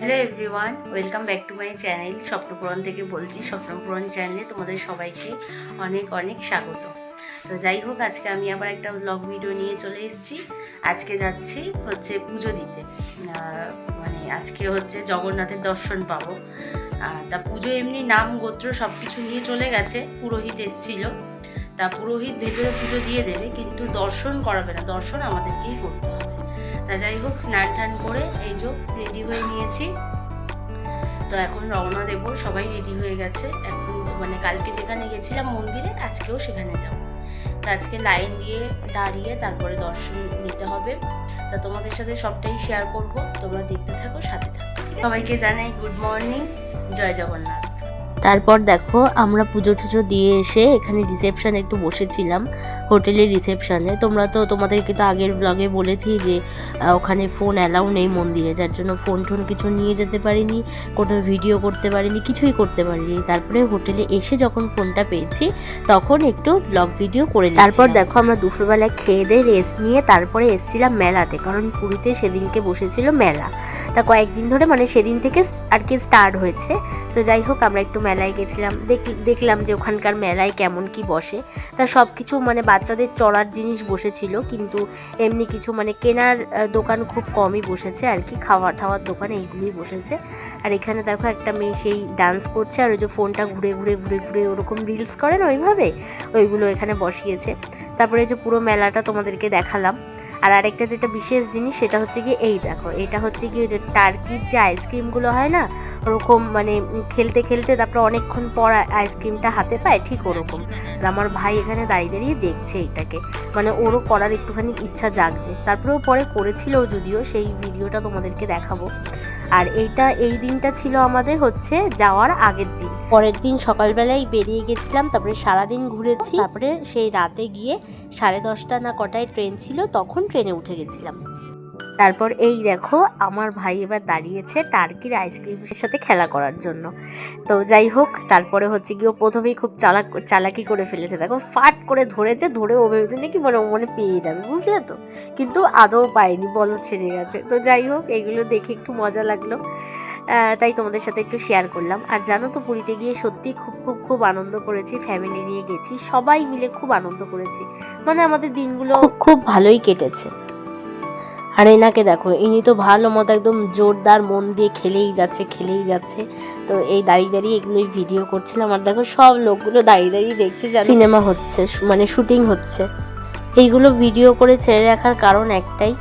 Hello everyone welcome back to my channel Swapnapuran থেকে বলছি স্বপ্নপূরণ চ্যানেলে তোমাদের সবাইকে অনেক অনেক স্বাগত। তো যাই হোক, আজকে আমি আবার একটা ব্লগ ভিডিও নিয়ে চলে এসেছি। আজকে যাচ্ছি হচ্ছে পুজো দিতে। মানে আজকে হচ্ছে জগন্নাথের দর্শন পাবো। তা পুজো এমনি নাম, গোত্র সব কিছু নিয়ে চলে গেছে, পুরোহিত এসেছিল। তা পুরোহিত ভেতরে পুজো দিয়ে দেবে, কিন্তু দর্শন করাবে না, দর্শন আমাদেরকেই করতে হবে। যাই হোক স্নান টান করে এই যে রেডি হয়ে নিয়েছি। তো এখন রওনা দেব, সবাই রেডি হয়ে গেছে। এখন মানে কালকে যেখানে গেছিলাম মন্দিরে, আজকেও সেখানে যাব। তো আজকে লাইন দিয়ে দাঁড়িয়ে তারপরে দর্শন নিতে হবে। তা তোমাদের সাথে সবটাই শেয়ার করব। তোমরা দেখতে থাকো, সাথে থাকো। সবাইকে জানাই গুড মর্নিং জয় জগন্নাথ। তারপর দেখো, আমরা পুজো টুজো দিয়ে এসে এখানে রিসেপশানে একটু বসেছিলাম হোটেলের রিসেপশানে তোমরা তো তোমাদেরকে তো আগের ব্লগে বলেছি যে ওখানে ফোন অ্যালাউ নেই মন্দিরে, যার জন্য ফোন টোন কিছু নিয়ে যেতে পারিনি কোনো ভিডিও করতে পারিনি, কিছুই করতে পারিনি। তারপরে হোটেলে এসে যখন ফোনটা পেয়েছি, তখন একটু ব্লগ ভিডিও করে তারপর দেখো, আমরা দুপুরবেলা খেয়ে দিয়ে রেস্ট নিয়ে তারপরে এসেছিলাম মেলাতে, কারণ পুরীতে সেদিনকে বসেছিল মেলা। তা কয়েকদিন ধরে মানে সেদিন থেকে আর কি স্টার্ট হয়েছে। তো যাই হোক, আমরা একটু মেলায় গেছিলাম। দেখ- দেখলাম যে ওখানকার মেলায় কেমন কি বসে। তা সব কিছু মানে বাচ্চাদের চড়ার জিনিস বসেছিল, কিন্তু এমনি কিছু মানে কেনার দোকান খুব কমই বসেছে। আর কি খাওয়া টাওয়ার দোকান এইগুলোই বসেছে। আর এখানে দেখো একটা মেয়ে সেই ডান্স করছে, আর ওই যে ফোনটা ঘুরে ঘুরে ঘুরে ঘুরে ওরকম রিলস করে না ওইভাবে? ওইগুলো এখানে বসিয়েছে। তারপরে যে পুরো মেলাটা তোমাদেরকে দেখালাম। আর আরেকটা যেটা বিশেষ জিনিস সেটা হচ্ছে কি এই দেখো, এটা হচ্ছে কি যে টার্কির যে আইসক্রিমগুলো হয় না, ওরকম মানে খেলতে খেলতে তারপর অনেকক্ষণ পর আইসক্রিমটা হাতে পায়, ঠিক ওরকম। আর আমার ভাই এখানে দাঁড়িয়ে দাঁড়িয়ে দেখছে এটাকে। মানে ওরও করার একটুখানি ইচ্ছা জাগছে। তারপরেও পরে করেছিল যদিও, সেই ভিডিওটা তোমাদেরকে দেখাবো। আর এইটা, এই দিনটা ছিল আমাদের হচ্ছে যাওয়ার আগের দিন। পরের দিন সকালবেলায় বেরিয়ে গেছিলাম, তারপরে সারাদিন ঘুরেছি। তারপরে সেই রাতে গিয়ে সাড়ে দশটা না কটায় ট্রেন ছিল, তখন ট্রেনে উঠে গেছিলাম। তারপর এই দেখো, আমার ভাই এবার দাঁড়িয়েছে টার্কির আইসক্রিমের সাথে খেলা করার জন্য। তো যাই হোক, তারপরে হচ্ছে ও প্রথমেই খুব চালাক, চালাকি করে ফেলেছে। দেখো, ফাট করে ধরেছে, ধরে ও ভেবেছে নাকি মনে ও মনে পেয়ে যাবে, বুঝলে তো? কিন্তু আদৌ পায়নি বলদ সেজে গেছে। তো যাই হোক, এগুলো দেখে একটু মজা লাগল। তাই তোমাদের সাথে একটু শেয়ার করলাম। আর জানো তো, পুরীতে গিয়ে সত্যি খুব খুব খুব আনন্দ করেছি ফ্যামিলি নিয়ে গেছি। সবাই মিলে খুব আনন্দ করেছি। মানে আমাদের দিনগুলো খুব ভালোই কেটেছে। আর এনাকে দেখো, ইনি তো ভালো মতো একদম জোরদার মন দিয়ে খেলেই যাচ্ছে খেলেই যাচ্ছে। তো এই দাঁড়িয়ে দাঁড়িয়ে এগুলোই ভিডিও করছিলাম। আর দেখো, সব লোকগুলো দাঁড়িয়ে দাঁড়িয়ে দেখছে সিনেমা হচ্ছে মানে শুটিং হচ্ছে। এইগুলো ভিডিও করে ছেড়ে রাখার কারণ একটাই,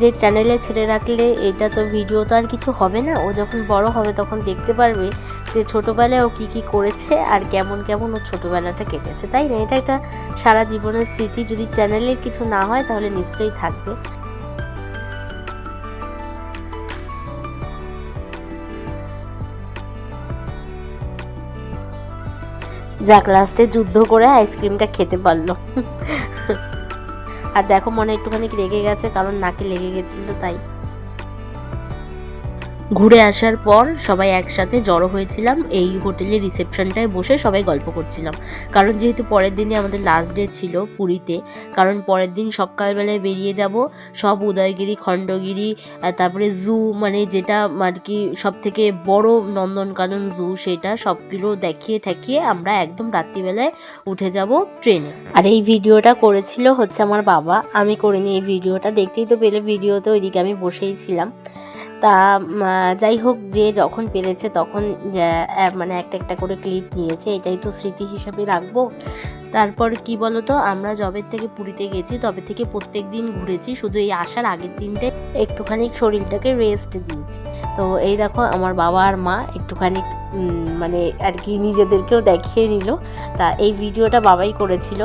যে চ্যানেলে ছেড়ে রাখলে এটা তো ভিডিও তো আর কিছু হবে না। ও যখন বড় হবে তখন দেখতে পারবে যে ছোটোবেলায় ও কী কী করেছে আর কেমন কেমন ও ছোটোবেলাটা কেটেছে। তাই না? এটা একটা সারা জীবনের স্মৃতি। যদি চ্যানেলের কিছু না হয় তাহলে নিশ্চয়ই থাকবে। যাক, লাস্টে যুদ্ধ করে আইসক্রিমটা খেতে পারল। আর দেখো, মনে একটুখানি রেগে গেছে, কারণ নাকে লেগে গেছিল, তাই। ঘুরে আসার পর সবাই একসাথে জড়ো হয়েছিলাম। এই হোটেলের রিসেপশনটায় বসে সবাই গল্প করছিলাম। কারণ যেহেতু পরের দিনে আমাদের লাস্ট ডে ছিল পুরীতে, কারণ পরের দিন সকালবেলায় বেরিয়ে যাব, সব উদয়গিরি, খণ্ডগিরি তারপরে জু মানে যেটা আর কি সব থেকে বড় নন্দনকানন জু সেটা সবগুলো দেখিয়ে ঠেকিয়ে আমরা একদম রাত্রিবেলায় উঠে যাব ট্রেনে আর এই ভিডিওটা করেছিল হচ্ছে আমার বাবা। আমি করিনি এই ভিডিওটা, দেখতেই তো পেলে ভিডিওতে ওইদিকে আমি বসেই ছিলাম। তা যাই হোক যে যখন পেরেছে তখন মানে একটা একটা করে ক্লিপ নিয়েছে। এটাই তো স্মৃতি হিসাবে রাখব। তারপর কি বলতো, আমরা জবের থেকে পুরীতে গেছি, তবে থেকে প্রত্যেক দিন ঘুরেছি, শুধু এই আসার আগের দিনটা একটুখানি শরীরটাকে রেস্ট দিয়েছি। তো এই দেখো, আমার বাবা আর মা একটুখানি মানে আর কি নিজেদেরকেও দেখিয়ে নিল। তা এই ভিডিওটা বাবাই করেছিল।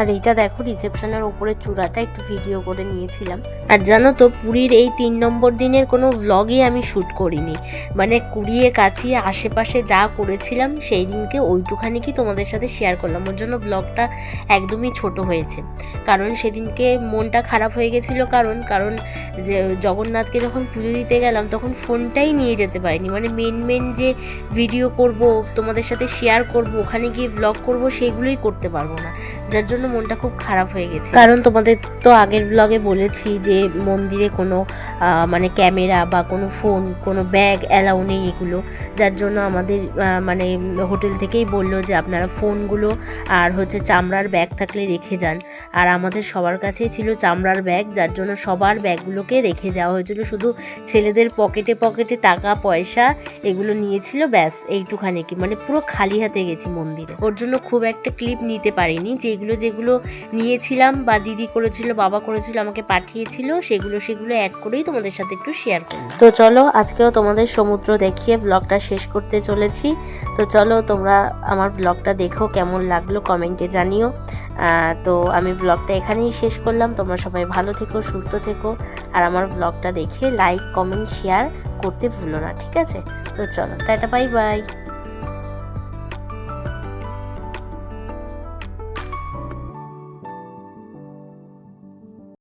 আর এইটা দেখো রিসেপশনের ওপরে চূড়াটা একটু ভিডিও করে নিয়েছিলাম। আর জানো তো, পুরীর এই তিন নম্বর দিনের কোনো ভ্লগই আমি শ্যুট করিনি। মানে কুড়িয়ে কাছিয়ে আশেপাশে যা করেছিলাম, সেই দিনকে ওইটুখানি কি তোমাদের সাথে শেয়ার করলাম। ওর জন্য ব্লগটা একদমই ছোট হয়েছে। কারণ সেদিনকে মনটা খারাপ হয়ে গেছিল কারণ কারণ যে জগন্নাথকে যখন পুজো দিতে গেলাম, তখন ফোনটাই নিয়ে যেতে পারিনি। মানে মেন মেন যে ভিডিও করব, তোমাদের সাথে শেয়ার করব, ওখানে গিয়ে ব্লগ করব, সেগুলোই করতে পারব না। যার জন্য মনটা খুব খারাপ হয়ে গেছে। কারণ তোমাদের তো আগের ব্লগে বলেছি যে মন্দিরে কোনো মানে ক্যামেরা বা কোনো ফোন কোনো ব্যাগ অ্যালাউ নেই এগুলো। যার জন্য আমাদের মানে হোটেল থেকেই বলল যে আপনারা ফোনগুলো আর হচ্ছে চামড়ার ব্যাগ থাকলে রেখে যান। আর আমাদের সবার কাছেই ছিল চামড়ার ব্যাগ যার জন্য সবার ব্যাগগুলোকে রেখে যাওয়া হয়েছিল। শুধু ছেলেদের পকেটে পকেটে টাকা, পয়সা এগুলো নিয়েছিল, ব্যাস এইটুখানি কি মানে পুরো খালি হাতে গেছি মন্দিরে। ওর জন্য খুব একটা ক্লিপ নিতে পারিনি। যেগুলো যেগুলো নিয়েছিলাম বা দিদি করেছিল, বাবা করেছিল, আমাকে পাঠিয়েছিল, সেগুলো সেগুলো অ্যাড করেই তোমাদের সাথে একটু শেয়ার করলাম তো চলো, আজকেও তোমাদের সমুদ্র দেখিয়ে ব্লগটা শেষ করতে চলেছি। তো চলো, তোমরা আমার ব্লগটা দেখো, কেমন লাগল কমেন্টে জানিও। তো আমি ব্লগটা এখানেই শেষ করলাম। তোমরা সবাই ভালো থেকো, সুস্থ থেকো। আর আমার ব্লগটা দেখে লাইক কমেন্ট শেয়ার করতে ভুলো না, ঠিক আছে? তো চলো, টাটা বাই বাই